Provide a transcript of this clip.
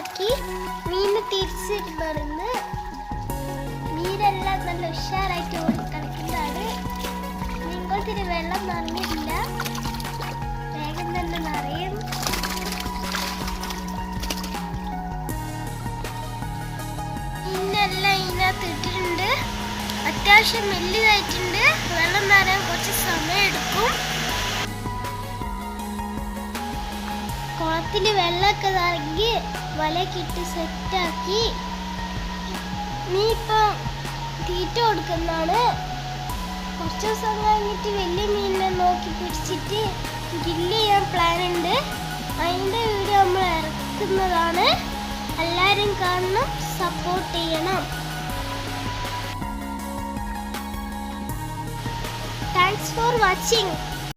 വൃത്തിയാക്കി തിരിച്ച് തിരിച്ചിരുന്ന് മീനെല്ലാം നല്ല ഉഷാറായിട്ട് ഓടി കളിക്കുന്നതാണ്. മീൻകുളത്തിന് വെള്ളം നിറഞ്ഞിട്ടില്ല വേഗം തന്നെ നിറയും. മീനെല്ലാം ഇതിനകത്ത് ഇട്ടിട്ടുണ്ട്. അത്യാവശ്യം വലുതായിട്ടുണ്ട് വെള്ളം നിറയാൻ കുറച്ച് കുളത്തിൽ വെള്ളമൊക്കെ നൽകി വലയൊക്കെ ഇട്ട് സെറ്റാക്കി. നീ ഇപ്പം തീറ്റ കൊടുക്കുന്നതാണ്. കുറച്ച് ദിവസം കഴിഞ്ഞിട്ട് വലിയ മീനിനെ നോക്കി പിടിച്ചിട്ട് ഗില്ല് ചെയ്യാൻ പ്ലാൻ ഉണ്ട്. അതിന്റെ വീഡിയോ നമ്മൾ ഇറക്കുന്നതാണ്. എല്ലാവരും കാണണം സപ്പോർട്ട് ചെയ്യണം. Thanks for watching